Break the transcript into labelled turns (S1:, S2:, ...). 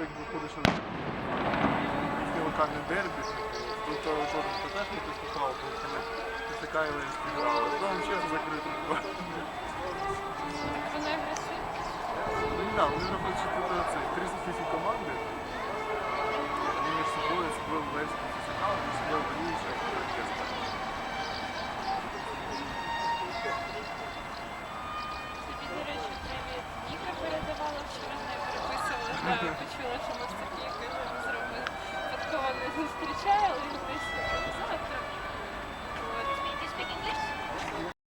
S1: як виходиш на локальне дербі, то теж не поступав, тому що ти така і співала. Там чесно закрито.
S2: Вони агресивні?
S1: Так, вони знаходять, що тут е, 30 тисяч команди. Вони між собою спливли весь ЦСКА, вони себе воюють, як оркестр.
S2: Тобі, до речі, привіт. Ігра передавала вчора, не переписувала, ось такі, як ми з випадково не зустрічали десь.